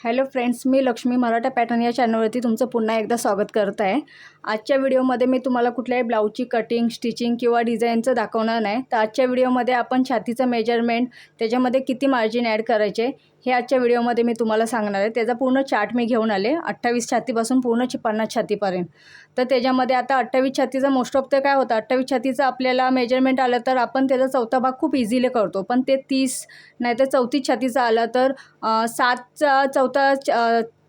Hello friends मी Lakshmi Maratha pattern या चॅनलवरती तुमचं पुन्हा एकदा स्वागत करत आहे आजच्या व्हिडिओमध्ये मी तुम्हाला कुठल्याही ब्लाऊजची कटिंग स्टिचिंग किंवा डिझाईनचं दाखवणार नाही. तर आजच्या व्हिडिओमध्ये आपण छातीचं मेजरमेंट त्याच्यामध्ये किती मार्जिन ॲड करायचे हे आजच्या व्हिडिओमध्ये मी तुम्हाला सांगणार आहे. त्याचा पूर्ण चार्ट मी घेऊन आले. अठ्ठावीस छातीपासून पूर्ण ची पन्नास छातीपर्यंत. तर त्याच्यामध्ये आता अठ्ठावीस छातीचा मोस्ट ऑफ तर काय होतं? अठ्ठावीस छातीचं आपल्याला मेजरमेंट आलं तर आपण त्याचा चौथा भाग खूप इझिली करतो. पण ते तीस नाहीतर चौतीस छातीचा आला तर सातचा चौथा च-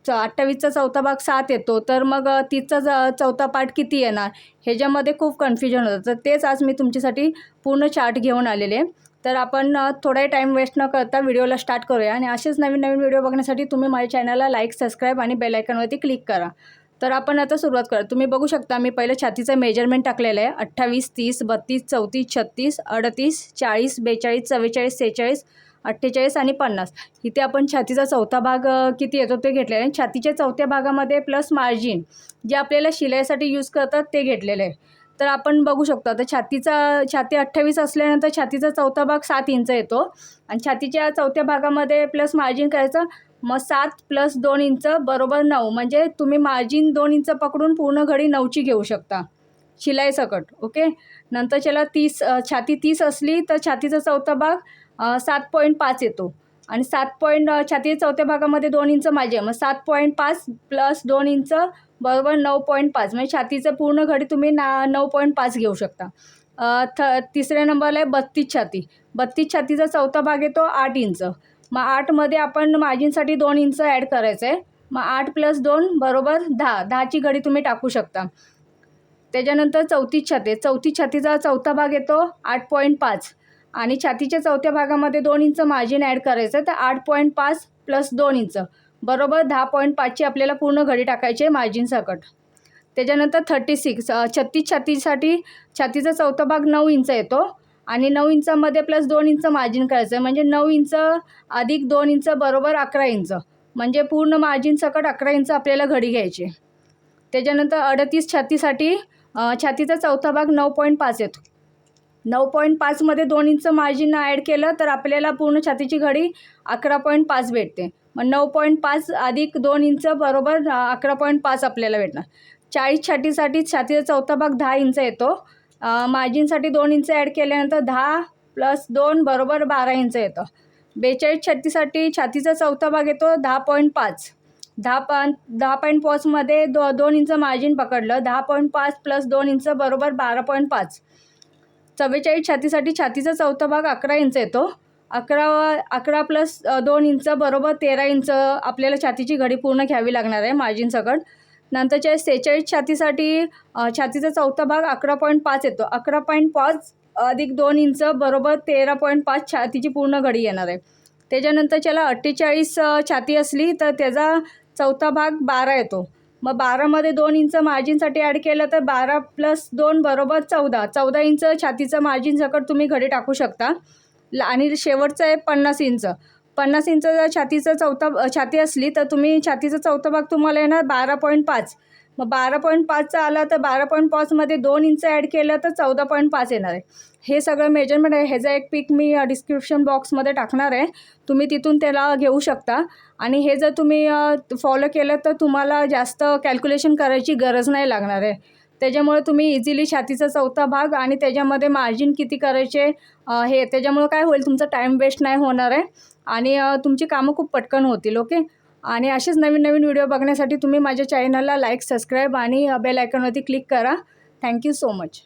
च- अठ्ठावीसचा चौथा भाग सात येतो. तर मग तीसचा ज- चौथा पार्ट किती येणार? ह्याच्यामध्ये खूप कन्फ्युजन होतं. तर तेच आज मी तुमच्यासाठी पूर्ण चार्ट घेऊन आलेले. तर आपण थोडाही टाईम वेस्ट न करता व्हिडिओला स्टार्ट करूया. आणि असेच नवीन नवीन व्हिडिओ बघण्यासाठी तुम्ही माझ्या चॅनलला लाईक सबस्क्राईब आणि बेलायकनवरती क्लिक करा. तर आपण आता सुरुवात करा तुम्ही बघू शकता मी पहिलं छातीचं मेजरमेंट टाकलेलं आहे. अठ्ठावीस तीस बत्तीस चौतीस छत्तीस अडतीस चाळीस बेचाळीस चव्वेचाळीस सेहेचाळीस अठ्ठेचाळीस आणि पन्नास. इथे आपण छातीचा चौथा भाग किती येतो ते घेतलेला आहे. छातीच्या चौथ्या भागामध्ये प्लस मार्जिन जे आपल्याला शिलाईसाठी यूज करतात ते घेतलेलं आहे. तर आपण बघू शकतो. आता छातीचा छाती अठ्ठावीस असल्यानंतर छातीचा चौथा भाग सात इंच येतो. आणि छातीच्या चौथ्या भागामध्ये प्लस मार्जिन करायचं मग सात प्लस दोन इंच बरोबर नऊ. म्हणजे तुम्ही मार्जिन दोन इंच पकडून पूर्ण घडी नऊची घेऊ शकता. शिलाई सकट ओके? नंतर त्याला तीस छाती तीस असली तर छातीचा चौथा भाग सात पॉईंट पाच येतो. आणि सात पॉईंट छातीच्या चौथ्या भागामध्ये दोन इंच माझे मग सात पॉईंट पाच प्लस दोन इंच बरोबर नऊ पॉईंट पाच. म्हणजे छातीचं पूर्ण घडी तुम्ही ना नऊ पॉईंट पाच घेऊ शकता. थ तिसऱ्या नंबरला आहे बत्तीस छाती. बत्तीस छातीचा चौथा भाग येतो आठ इंच. मग आठमध्ये आपण मार्जिनसाठी दोन इंच ॲड करायचं आहे मग आठ प्लस दोन बरोबर दहा. दहाची घडी तुम्ही टाकू शकता. त्याच्यानंतर चौथी छाती. चौथी छातीचा चौथा भाग येतो आठ पॉईंट पाच. आणि छातीच्या चौथ्या भागामध्ये दोन इंच मार्जिन ॲड करायचं तर आठ पॉईंट पाच प्लस दोन इंच. बरोबर दहा पॉईंट पाचची आपल्याला पूर्ण घडी टाकायची आहे मार्जिन सकट. त्याच्यानंतर थर्टी सिक्स छत्तीस छातीसाठी छातीचा चौथा भाग नऊ इंच येतो. आणि नऊ इंचामध्ये प्लस दोन इंच मार्जिन करायचं आहे. म्हणजे नऊ इंच अधिक दोन इंच बरोबर अकरा इंच म्हणजे पूर्ण मार्जिन सकट अकरा इंच आपल्याला घडी घ्यायची आहे. त्याच्यानंतर अडतीस छातीसाठी छातीचा चौथा भाग नऊ पॉईंट पाच येतो. नऊ पॉईंट पाचमध्ये दोन इंच मार्जिन ॲड केलं तर आपल्याला पूर्ण छातीची घडी अकरा पॉईंट पाच भेटते. मग नऊ पॉईंट पाच अधिक दोन इंच बरोबर अकरा पॉईंट पाच आपल्याला भेटणार. चाळीस छातीसाठी छातीचा चौथा भाग दहा इंच येतो. मार्जिनसाठी दोन इंच ॲड केल्यानंतर दहा प्लस दोन बरोबर बारा इंच येतं. बेचाळीस छातीसाठी छातीचा चौथा भाग येतो दहा पॉईंट पाच. दहा पॉईंट दहा पॉईंट पाचमध्ये दो दोन इंच मार्जिन पकडलं दहा पॉईंट पाच प्लस दोन इंच बरोबर बारा पॉईंट पाच. चव्वेचाळीस छातीसाठी छातीचा चौथा भाग अकरा इंच येतो. अकरा अकरा प्लस दोन इंच बरोबर तेरा इंच आपल्याला छातीची घडी पूर्ण घ्यावी लागणार आहे मार्जिनसकट नंतरच्या सेहेचाळीस छातीसाठी छातीचा चौथा भाग अकरा पॉईंट पाच येतो. अकरा पॉईंट पाच अधिक दोन इंच बरोबर तेरा पॉईंट पाच छातीची पूर्ण घडी येणार आहे. त्याच्यानंतर त्याला अठ्ठेचाळीस छाती असली तर त्याचा चौथा भाग बारा येतो. मग बारामध्ये दोन इंच मार्जिनसाठी ॲड केलं तर बारा प्लस दोन बरोबर चौदा. चौदा इंच छातीचं मार्जिन सकट तुम्ही घडी टाकू शकता. ल- आणि शेवटचं आहे पन्नास इंच. पन्नास इंच जर छातीचं चौथा छाती असली तर तुम्ही छातीचा चौथा भाग तुम्हाला येणार बारा पॉईंट पाच. मग बारा पॉईंट पाचचा आला तर बारा पॉईंट पाचमध्ये दोन इंच ॲड केलं तर चौदा पॉईंट पाच येणार आहे. हे सगळं मेजरमेंट आहे. ह्याचा एक पिक मी डिस्क्रिप्शन बॉक्समध्ये टाकणार आहे. तुम्ही तिथून त्याला घेऊ शकता. आणि हे जर तुम्ही फॉलो केलं तर तुम्हाला जास्त कॅल्क्युलेशन करायची गरज नाही लागणार आहे. त्याच्यामुळे तुम्ही इझिली छातीचा चौथा भाग आणि त्याच्यामध्ये मार्जिन किती करायचे हे त्याच्यामुळं काय होईल तुमचा टाईम वेस्ट नाही होणार आहे. आणि तुमची कामं खूप पटकन होतील ओके आणि असेच नवीन नवीन व्हिडिओ बघण्यासाठी तुम्ही माझ्या चॅनलला लाईक सबस्क्राईब आणि बेल आयकॉनवरती क्लिक करा. Thank you so much